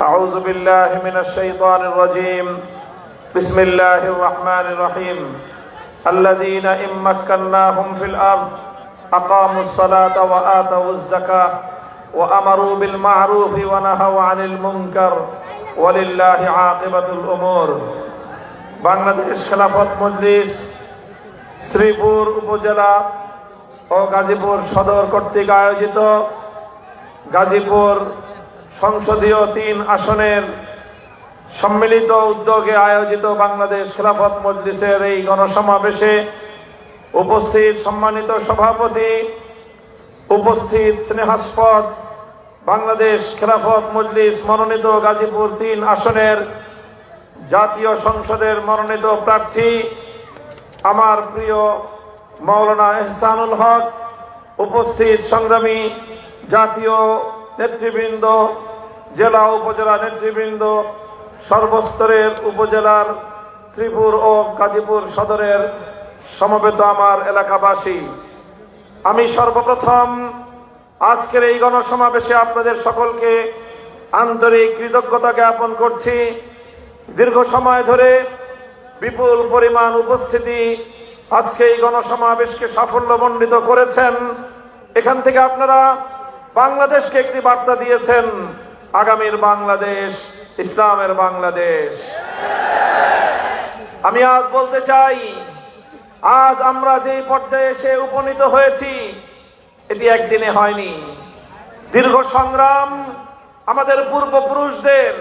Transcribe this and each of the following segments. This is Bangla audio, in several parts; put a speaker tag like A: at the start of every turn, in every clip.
A: أعوذ بالله من الشيطان الرجيم بسم الله الرحمن الرحيم الذين إن مكناهم في الأرض أقاموا الصلاة وآتوا الزكاة وأمروا بالمعروف ونهوا عن المنكر ولله عاقبة الأمور বাংলাদেশ খেলাফত মজলিস শ্রীপুর উপজেলা ও গাজীপুর সদর কর্তৃক আয়োজিত গাজীপুর সংসদীয় তিন আসনের সম্মিলিত উদ্যোগে আয়োজিত বাংলাদেশ খেলাফত মজলিসের এই গণসমাবেশে উপস্থিত সম্মানিত সভাপতি, উপস্থিত স্নেহাস্পদ বাংলাদেশ খেলাফত মজলিস মনোনীত গাজীপুর তিন আসনের জাতীয় সংসদের মনোনীত প্রার্থী, আমার প্রিয় মৌলানা এহসানুল হক, উপস্থিত সংগ্রামী জাতীয় নেতৃবৃন্দ জেলা উপজেলা নেতৃবৃন্দ, সর্বস্তরের উপজেলার শ্রীপুর ও গাজীপুর সদরের সমবেত আমার এলাকাবাসী। আমি সর্বপ্রথম আজকের এই গণসমাবেশে আপনাদের সকলকে আন্তরিক কৃতজ্ঞতা জ্ঞাপন করছি। দীর্ঘ সময় ধরে বিপুল পরিমাণ উপস্থিতি আজকে এই গণসমাবেশকে সাফল্যমণ্ডিত করেছেন। এখান থেকে আপনারা বাংলাদেশকে একটি বার্তা দিয়েছেন আগামীর বাংলাদেশ, ইসলামের বাংলাদেশ। আমি আজ বলতে চাই, আজ আমরা যে পর্যায়ে এসে উপনীত হয়েছি, এটি একদিনে হয়নি। দীর্ঘ সংগ্রাম আমাদের পূর্বপুরুষদের,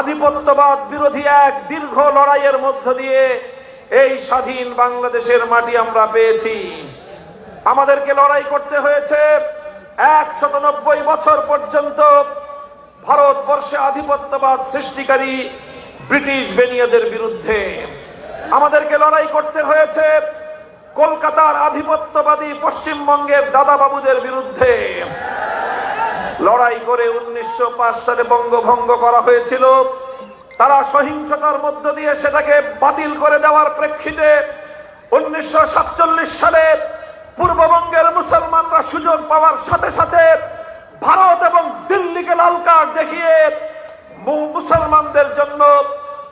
A: আধিপত্যবাদ বিরোধী এক দীর্ঘ লড়াইয়ের মধ্য দিয়ে এই স্বাধীন বাংলাদেশের মাটি আমরা পেয়েছি। আমাদেরকে লড়াই করতে হয়েছে একশত বছর পর্যন্ত ভারতবর্ষে আধিপত্যবাদ সৃষ্টিকারী ব্রিটিশ বেনিয়াদের বিরুদ্ধে। আমাদেরকে লড়াই করতে হয়েছে কলকাতার আধিপত্যবাদী পশ্চিমবঙ্গের দাদাবাবুদের বিরুদ্ধে। লড়াই করে উনিশশো পাঁচ সালে বঙ্গভঙ্গ করা হয়েছিল। তারা সহিংসতার মধ্য দিয়ে সেটাকে বাতিল করে দেওয়ার প্রেক্ষিতে উনিশশো সাতচল্লিশ সালে পূর্ববঙ্গের মুসলমানরা সুযোগ পাওয়ার সাথে সাথে ভারত এবং দিল্লিকে লাল কার্ড দেখিয়ে মুসলমানদের জন্য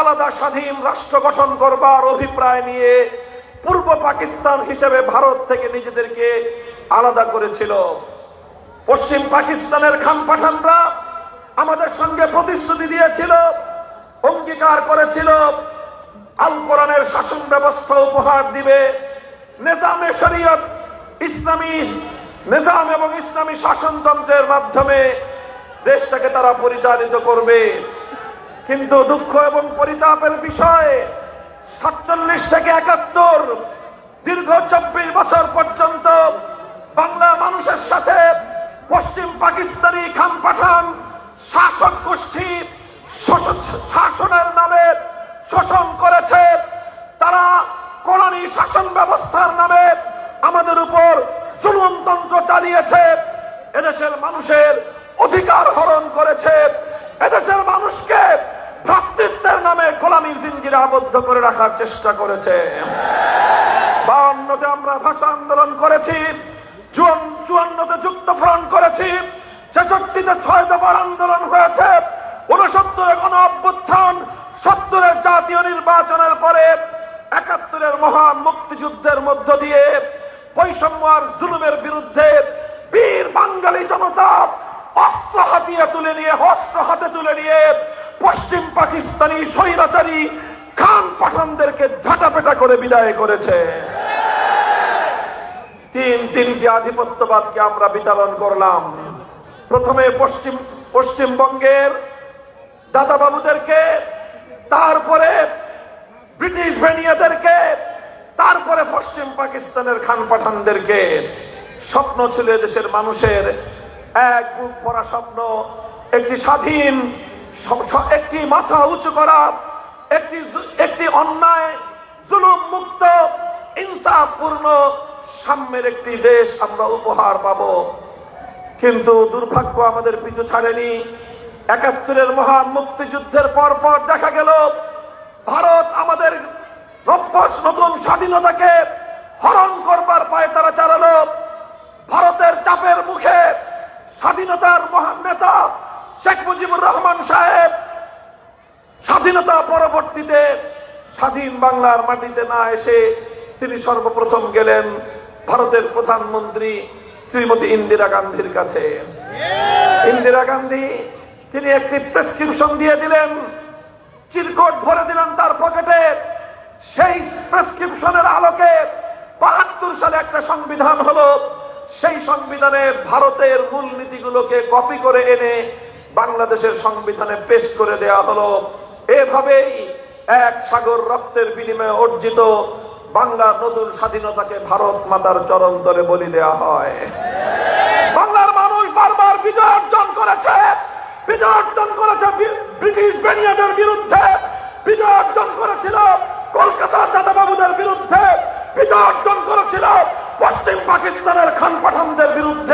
A: আলাদা স্বাধীন রাষ্ট্র গঠন করবার অভিপ্রায় নিয়ে পূর্ব পাকিস্তান হিসেবে ভারত থেকে নিজেদেরকে আলাদা করেছিল। পশ্চিম পাকিস্তানের খান পাঠানরা আমাদের সঙ্গে প্রতিশ্রুতি দিয়েছিল, অঙ্গীকার করেছিল, আল কোরআনের শাসন ব্যবস্থা উপহার দিবে। নেজামে শরীয়ত ইসলামী নিজাম এবং ইসলামী শাসনতন্ত্রের মাধ্যমে দেশটাকে তারা পরিচালিত করবে। কিন্তু দুঃখ এবং পরিতাপের বিষয়ে সাতচল্লিশ থেকে একাত্তর, দীর্ঘ চব্বিশ বছর পর্যন্ত বাংলা মানুষের সাথে পশ্চিম পাকিস্তানি খান পাঠান শাসক গোষ্ঠী শাসনের নামে শোষণ করেছে। তারা কোরআনী শাসন ব্যবস্থার নামে আমাদের উপর জুলুমতন্ত্র চালিয়েছে। এদেশের মানুষের অধিকার হরণ করেছে। এদেশের মানুষকে ভ্রাতৃত্বের নামে গোলামীর জিঞ্জিরে আবদ্ধ করে রাখার চেষ্টা করেছে। বাউন্নতে আমরা ভাষা আন্দোলন করেছি চুয়ান্নতে যুক্ত ফ্রন্ট করেছি, ছেষট্টিতে ছয় দফার আন্দোলন হয়েছে উনসত্তরে গণ অভ্যুত্থান, সত্তরের জাতীয় নির্বাচনের পরে একাত্তরের মহান মুক্তিযুদ্ধের মধ্য দিয়ে আর জুলুমের বিরুদ্ধে বীর বাঙালি জনতা অস্ত্র হাতিয়ে তুলে নিয়ে, অস্ত্র হাতে তুলে নিয়ে পশ্চিম পাকিস্তানি স্বৈরাচারী খান পাঠানদেরকে ঝাঁটাপেটা করে বিদায় করেছে। তিন তিনটি আধিপত্যবাদকে আমরা বিতরণ করলাম। প্রথমে পশ্চিম, পশ্চিমবঙ্গের দাদাবাবুদেরকে তারপরে ব্রিটিশ ভেনিয়াদেরকে পশ্চিম পাকিস্তানের খান পাঠানদেরকে স্বপ্ন ছিল দেশের মানুষের এক বুক ভরা স্বপ্ন, একটি স্বাধীন একটি মাথা উঁচু করা, একটি একটি অন্যায়, জুলুম মুক্ত, ইনসাফপূর্ণ, সাম্যের একটি দেশ আমরা উপহার পাব। কিন্তু দুর্ভাগ্য আমাদের পিছু ছাড়েনি। একাত্তরের মহান মুক্তিযুদ্ধের পর পর দেখা গেল, ভারত আমাদের নতুন স্বাধীনতাকে হরণ করবার পায়ে তারা চালালো ভারতের চাপের মুখে স্বাধীনতার মহান নেতা শেখ মুজিবুর রহমান সাহেব, স্বাধীনতা পরবর্তীতে স্বাধীন বাংলার মাটিতে না এসে তিনি সর্বপ্রথম গেলেন ভারতের প্রধানমন্ত্রী শ্রীমতী ইন্দিরা গান্ধীর কাছে। ইন্দিরা গান্ধী, তিনি একটি প্রেসক্রিপশন দিয়ে দিলেন, চিরকোট ভরে দিলেন তার পকেটে। সেই প্রেসক্রিপশনের আলোকে বাহাত্তর সালে একটা সংবিধান হলো। সেই সংবিধানে ভারতের মূলনীতিগুলোকে কপি করে এনে বাংলাদেশের সংবিধানে পেশ করে দেয়া হলো। এভাবেই এক সাগর রক্তের বিনিময়ে অর্জিত বাংলার নতুন স্বাধীনতাকে ভারত মাতার চরণ তরে বলি দেয়া হয়। বাংলার মানুষ বারবার বিজয় অর্জন করেছে। বিজয় অর্জন করেছে ব্রিটিশ বেনিয়াদের বিরুদ্ধে। বিজয় অর্জন করেছিল কলকাতার দাদাবাবুদের বিরুদ্ধে। বিজয় অর্জন করেছিল পশ্চিম পাকিস্তানের খান পাঠানদের বিরুদ্ধে।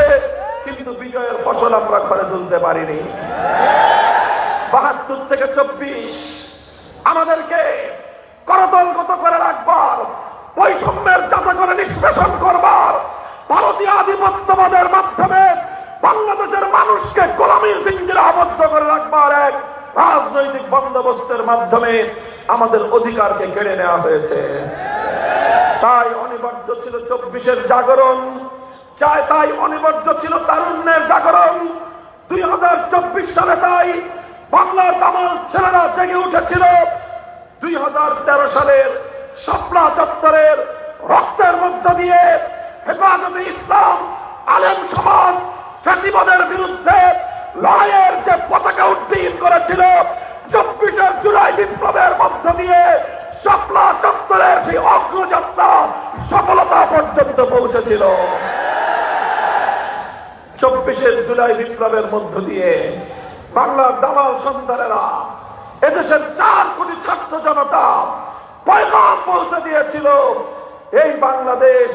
A: ফসল আমরা ঘরে তুলতে পারিনি। বাহাত্তর থেকে চব্বিশ। আমাদেরকে করতলগত করে রাখবার, বৈষম্যের যাতে করে নিষ্পেষণ করবার, ভারতীয় আধিপত্যবাদের মাধ্যমে বাংলাদেশের মানুষকে গোলামীর জিঞ্জিরে আবদ্ধ করে রাখবার এক রাজনৈতিক বন্দোবস্তের মাধ্যমে আমাদের অধিকারকে কেড়ে নেওয়া হয়েছে। তাই অনিবার্য ছিল চব্বিশের জাগরণ। চাই তাই অনিবার্য ছিল তারুণ্যের জাগরণ। দুই হাজার চব্বিশ সালে তাই বাংলার তামাল ছেলেরা জেগে উঠেছিল। দুই হাজার তেরো সালের শাপলা চত্বরের রক্তের মধ্য দিয়ে হেফাজতে ইসলাম, আলেম সমাজ ফ্যাসিবাদের বিরুদ্ধে লড়াইয়ের যে পতাকা উড্ডীন করেছিল, চব্বিশের জুলাই বিপ্লবের মধ্য দিয়ে শাপলা চত্বরের সেই অগ্রযাত্রা সফলতা পর্যন্ত পৌঁছেছিল। চব্বিশের জুলাই বিপ্লবের মধ্য দিয়ে বাংলার দামাল সন্তানেরা এদেশের চার কোটি ছাত্র জনতা পয়গাম পৌঁছে দিয়েছিল। এই বাংলাদেশ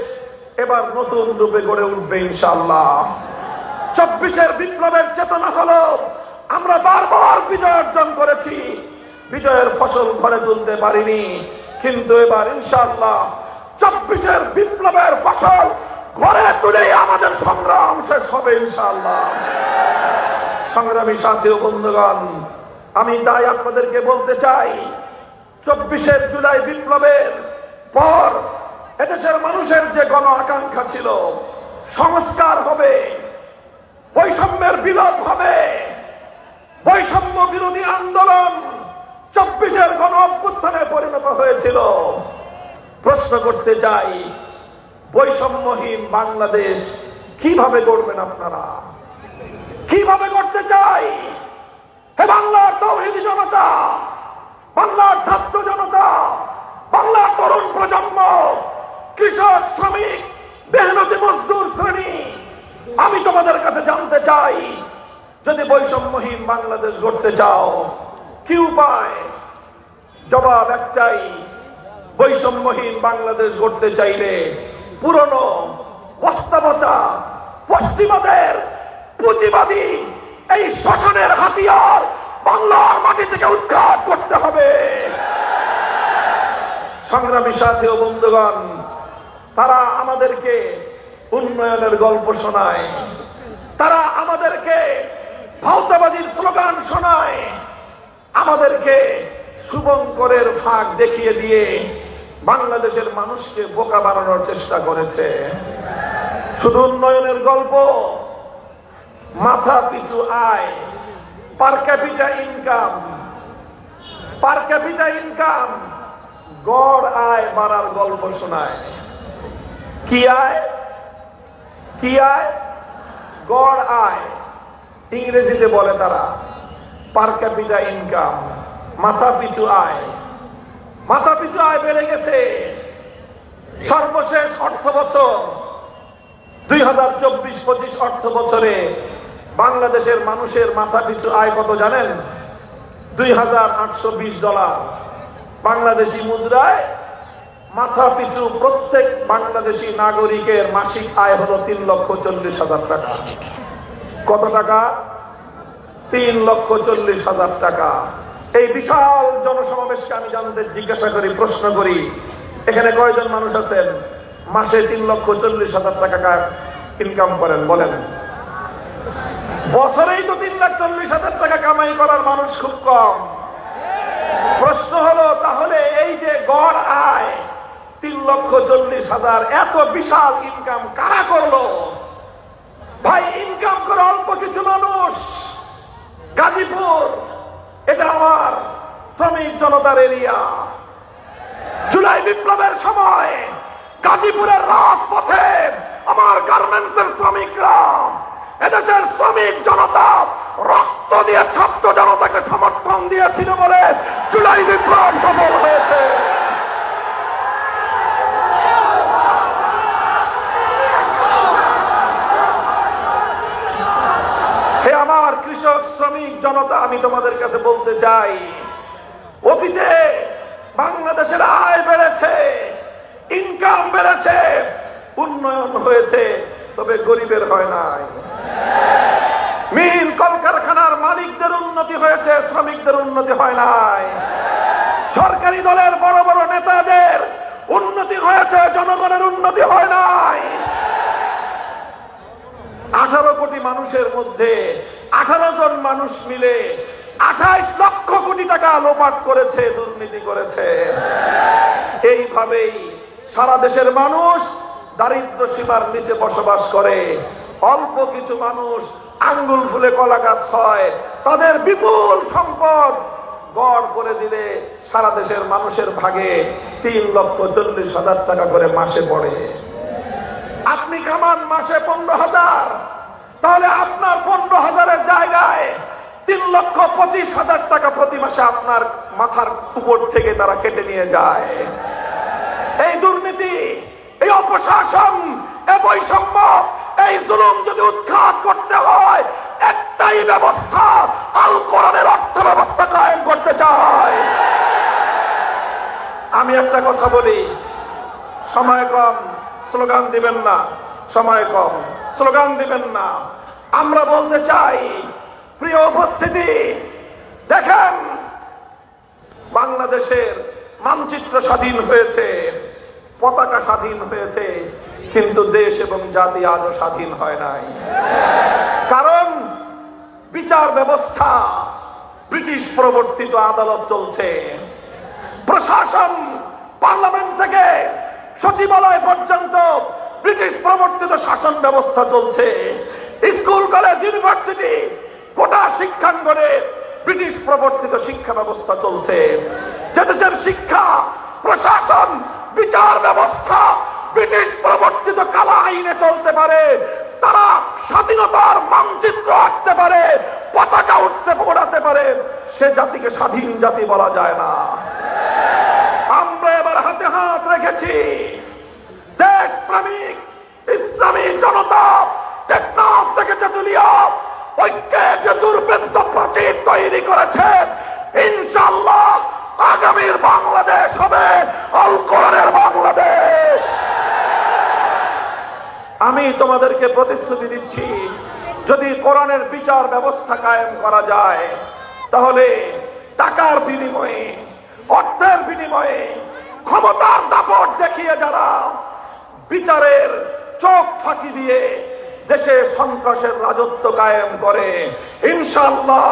A: এবার নতুন রূপে গড়ে উঠবে ইনশাল্লাহ চব্বিশের বিপ্লবের চেতনা হলো, আমরা বারবার বিজয় অর্জন করেছি। বিজয়ের ফসল ঘরে তুলতে পারিনি, কিন্তু এবার ইনশাল্লাহ চব্বিশের বিপ্লবের ফসল ঘরে তুলেই আমাদের সংগ্রাম শেষ হবে ইনশাল্লাহ সংগ্রামী সাথী বন্ধুগণ, আমি তাই আপনাদেরকে বলতে চাই, চব্বিশের জুলাই বিপ্লবের পর এদেশের মানুষের যে গণ আকাঙ্ক্ষা ছিল, সংস্কার হবে, বৈষম্যের বিলোপ হবে, বৈষম্য বিরোধী আন্দোলন চব্বিশের গণ অভ্যুত্থানে পরিণত হয়েছিল। প্রশ্ন করতে চাই বৈষম্যহীন বাংলাদেশ কীভাবে গড়বেন আপনারা? কীভাবে করতে চাই? হে বাংলার তৌহিদি জনতা, বাংলার ছাত্র জনতা, বাংলার তরুণ প্রজন্ম, কৃষক, শ্রমিক, মেহনতি মজদুর শ্রেণি, আমি তোমাদের কাছে জানতে চাই, যদি বৈষম্যহীন বাংলাদেশ গড়তে চাও কি উপায় জবাব একটাই, বৈষম্যহীন বাংলাদেশ গড়তে চাইলে পুরনো বাস্তবতা পশ্চিমাদের পুঁজিবাদী এই শোষণের হাতিয়ার বাংলার মাটি থেকে উৎখাত করতে হবে। সংগ্রামী সাথী ও বন্ধুগণ, তারা আমাদেরকে উন্নয়নের গল্প শোনায়। তারা আমাদেরকে ভাওতাবাজির স্লোগান শোনায়। আমাদেরকে শুভঙ্করের ফাঁক দেখিয়ে দিয়ে বাংলাদেশের মানুষকে বোকা বানানোর চেষ্টা করেছে। শুধু উন্নয়নের গল্প, মাথা পিছু আয় per capita income per capita income গড় আয় বাড়ার গল্প শোনায়। কি আয়? কি আয়? গড় আয়। ইংরেজিতে বলে তারা পার ক্যাপিটা ইনকাম মাথা পিছু আয়। মাথা পিছু আয় বেড়ে গেছে। সর্বশেষ অর্থ বছর, দুই হাজার চব্বিশ পঁচিশ অর্থ বছরে বাংলাদেশের মানুষের মাথা পিছু আয় কত জানেন? দুই হাজার আটশো বিশ ডলার। বাংলাদেশি মুদ্রায় মাথা পিছু প্রত্যেক বাংলাদেশি নাগরিকের মাসিক আয় হলো তিন লক্ষ চল্লিশ হাজার টাকা। কত টাকা? তিন লক্ষ চল্লিশ হাজার টাকা। এই বিশাল জনসমাবেশকে আমি জানতে জিজ্ঞাসা করি, প্রশ্ন করি। এখানে কয়জন মানুষ আছেন? মাসে তিন লক্ষ চল্লিশ হাজার টাকা ইনকাম করেন, বলেন। বছরেই তো তিন লাখ চল্লিশ হাজার টাকা কামাই করার মানুষ খুব কম। প্রশ্ন হলো, তাহলে এই যে গড় আয়, তিন লক্ষ চল্লিশ হাজার, এত বিশাল ইনকাম কারা করল? ভাই ইনকাম করে অল্প কিছু মানুষ। গাজীপুর এটা আমার শ্রমিক জনতার এরিয়া। জুলাই বিপ্লবের সময় গাজীপুরের রাজপথে আমার গার্মেন্টসের শ্রমিকরা, এদেশের শ্রমিক জনতা রক্ত দিয়ে ছাত্র জনতাকে সমর্থন দিয়েছিল বলে জুলাই বিপ্লব সফল হয়েছে হে আমার কৃষক, শ্রমিক, জনতা, আমি তোমাদের কাছে বলতে চাই, অতীতে বাংলাদেশের আয় বেড়েছে ইনকাম বেড়েছে, উন্নয়ন হয়েছে, তবে গরিবের হয় নাই। মিল কলকারখানার মালিকদের উন্নতি হয়েছে, শ্রমিকদের উন্নতি হয় নাই। সরকারি দলের বড় বড় নেতাদের উন্নতি হয়েছে, জনগণের উন্নতি হয় নাই। আঠারো কোটি মানুষের মধ্যে আঠারো জন মানুষ মিলে আঠাইশ লক্ষ কোটি টাকা লোপাট করেছে, দুর্নীতি করেছে। এইভাবেই সারা দেশের মানুষ দারিদ্র সীমার নিচে বসবাস করে। অল্প কিছু মানুষ আঙ্গুল ফুলে কলা গাছ হয়। তাদের বিপুল সম্পদ গড় করে দিলে সারা দেশের মানুষের ভাগে তিন লক্ষ চল্লিশ হাজার টাকা করে মাসে পড়ে। আপনি কামান মাসে পনেরো হাজার। তাহলে আপনার পনেরো হাজারের জায়গায় তিন লক্ষ পঁচিশ হাজার টাকা প্রতি মাসে আপনার মাথার উপর থেকে তারা কেটে নিয়ে যায়। এই দুর্নীতি, এই অপশাসন বৈষম্য, এই জুলুম যদি উৎখাত করতে হয়, একটাই ব্যবস্থা, আল কোরআনের অর্থ ব্যবস্থা কায়েম করতে চায় আমি একটা কথা বলি, সময় কম, স্লোগান দিবেন না, সময় কম। স্লোগান দিবেন না। আমরা বলতে চাই, প্রিয় উপস্থিতি, দেখেন, বাংলাদেশের মানচিত্র স্বাধীন হয়েছে, পতাকা স্বাধীন হয়েছে, কিন্তু দেশ এবং জাতি আজও স্বাধীন হয় নাই। কারণ, বিচার ব্যবস্থা, ব্রিটিশ প্রবর্তিত আদালত চলছে। প্রশাসন পার্লামেন্ট থেকে সচিবালয় পর্যন্ত ব্রিটিশ প্রবর্তিত শাসন ব্যবস্থা চলছে। স্কুল, কলেজ, ইউনিভার্সিটি, গোটা শিক্ষাঙ্গনে ব্রিটিশ প্রবর্তিত শিক্ষা ব্যবস্থা চলছে। যে শিক্ষা, প্রশাসন, বিচার ব্যবস্থা, ব্রিটিশ প্রবর্তিত কালা আইনে চলতে পারে। তারা স্বাধীনতার মানচিত্র আঁকতে পারে, পতাকা উঠতে পড়াতে পারে। সে জাতিকে স্বাধীন জাতি বলা যায় না। আমরা এবার হাতে হাত রেখেছি। প্রেমিক ইসলামী জনতা টেকনাফ থেকে তেতুলিয়া ঐক্যের যে দুর্বৃত্ত প্রতীক তৈরি করেছে ইনশাল্লাহ আগামীর বাংলাদেশ হবে আল কোরআনের বাংলাদেশ। আমি তোমাদেরকে প্রতিশ্রুতি দিচ্ছি, যদি কোরআনের বিচার ব্যবস্থা কায়েম করা যায়, তাহলে টাকার বিনিময়ে, অর্থের বিনিময়ে ক্ষমতার দাপট দেখিয়ে যারা বিচারের চোখ ফাঁকি দিয়ে দেশে সন্ত্রাসের রাজত্ব কায়েম করে ইনশাল্লাহ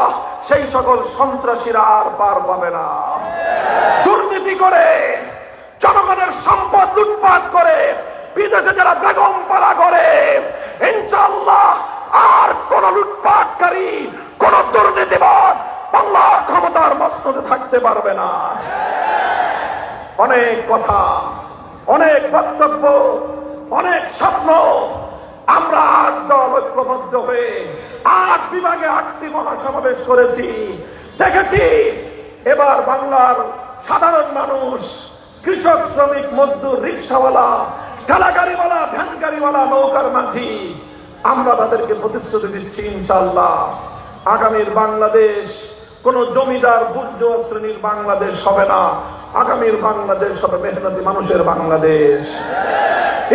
A: সেই সকল সন্ত্রাসীরা আর পার পাবে না। দুর্নীতি করে, জনগণের সম্পদ লুটপাট করে, বিদেশে যারা বেগম পাড়া করে ইনশাল্লাহ আর কোন লুটপাটকারী, কোন দুর্নীতিবাদ বাংলার ক্ষমতার মস্তদে থাকতে পারবে না। অনেক কথা অনেক বক্তব্য, অনেক স্বপ্ন। আমরা আট দল ঐক্যবদ্ধ হয়ে আট বিভাগে আটটি মহাসমাবেশ করেছি। দেখেছি, এবার বাংলার সাধারণ মানুষ, কৃষক, শ্রমিক, মজদুর, রিক্সাওয়ালা, ঠেলাগাড়িওয়ালা ভ্যান গাড়িওয়ালা নৌকার মাঝি, আমরা তাদেরকে প্রতিশ্রুতি দিচ্ছি ইনশাল্লাহ আগামীর বাংলাদেশ কোন জমিদার বুর্জোয়া শ্রেণির বাংলাদেশ হবে না। আগামীর বাংলাদেশ হবে মেহনতি মানুষের বাংলাদেশ।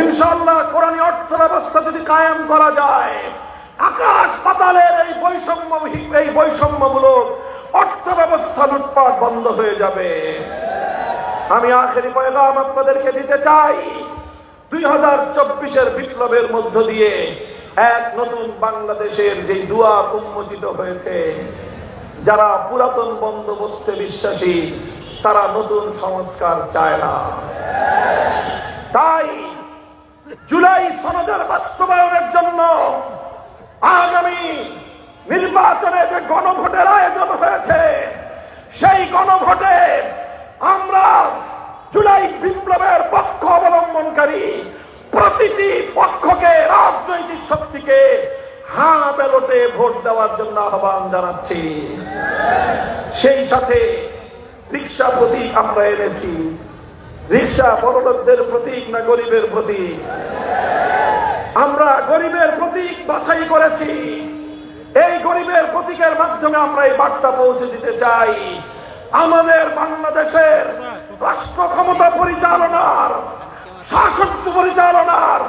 A: ইনশাল্লাহ কোরআনী অর্থ ব্যবস্থা যদি কায়েম করা যায়, আকাশ পাতালের এই বৈষম্য এই বৈষম্যমূলক অর্থ ব্যবস্থা লুটপাট বন্ধ হয়ে যাবে। আমি আখেরি পয়গাম আপনাদেরকে দিতে চাই, দুই হাজার চব্বিশের বিপ্লবের মধ্য দিয়ে এক নতুন বাংলাদেশের যে দুয়া উন্মোচিত হয়েছে, যারা পুরাতন বন্দোবস্তে বিশ্বাসী তারা নতুন সংস্কার চায় না। তাই জুলাই সনদের বাস্তবায়নের জন্য আগামী নির্বাচনে যে গণভোটের আয়োজন হয়েছে, সেই গণভোটে আমরা জুলাই বিপ্লবের পক্ষ অবলম্বনকারী প্রতিটি পক্ষকে, রাজনৈতিক শক্তিকে হা ব্যালটে ভোট দেওয়ার জন্য আহ্বান জানাচ্ছি। সেই সাথে রিক্সা প্রতীক আমরা এনেছি। রিক্সা বড়লোকদের প্রতীক না গরিবের প্রতীক? আমরা গরিবের প্রতীক বাছাই করেছি। এই গরিবের প্রতীকের মাধ্যমে আমরা এই বার্তা পৌঁছে দিতে চাই। আমাদের বাংলাদেশের রাষ্ট্র ক্ষমতা পরিচালনার শাসক পরিচালনার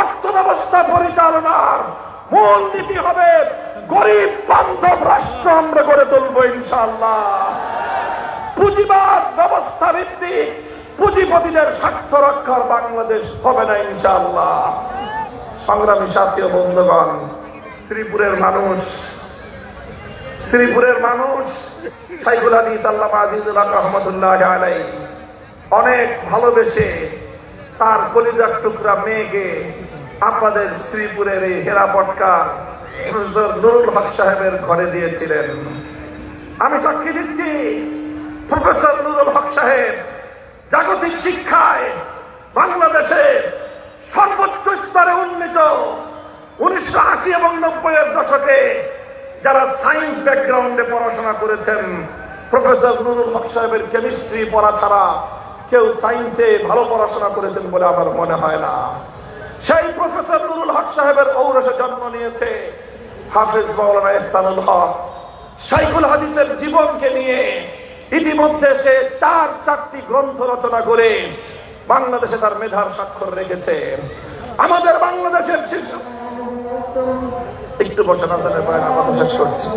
A: অর্থ ব্যবস্থা পরিচালনার মূল নীতি হবে গরিব বান্ধব রাষ্ট্র আমরা গড়ে তুলবো ইনশাল্লাহ পুঁজিবাদ ব্যবস্থা ভিত্তিক পুঁজিপতিদের স্বার্থ রক্ষার বাংলাদেশ হবে না, ইনশাআল্লাহ। সংগ্রামী সাথী ও বন্ধুগণ, শ্রীপুরের মানুষ শ্রীপুরের মানুষ সাইকুল আলী সাল্লাম আজিজুল্লাহ রহমতুল্লাহ আলাই অনেক ভালোবেসে তার কলিজার টুকরা মেয়েকে আপনাদের শ্রীপুরের এই হেরা প্রফেসর নুরুল হক সাহেবের ঘরে দিয়েছিলেন। আমি সাক্ষী দিচ্ছি প্রফেসর নুরুল হক সাহেব, জাগতিক শিক্ষায় বাংলাদেশে সর্বোচ্চ স্তরে উন্নীত উনিশশো আশি এবং নব্বই এর দশকে যারা সায়েন্স ব্যাকগ্রাউন্ডে পড়াশোনা করেছেন, প্রফেসর নুরুল হক সাহেবের কেমিস্ট্রি পড়া ছাড়া কেউ সায়েন্সে ভালো পড়াশোনা করেছেন বলে আমার মনে হয় না। সেই প্রফেসর নুরুল হক সাহেবের ঔরসে জন্ম নিয়েছে হাফিজ মৌলানা ইহসানুল হক। সাইকুল হাদিসের জীবনকে নিয়ে ইতিমধ্যে সে চার চারটি গ্রন্থ রচনা করে বাংলাদেশে তার মেধার স্বাক্ষর রেখেছে। আমাদের বাংলাদেশের শীর্ষ একটু বসে না শেষ করছি।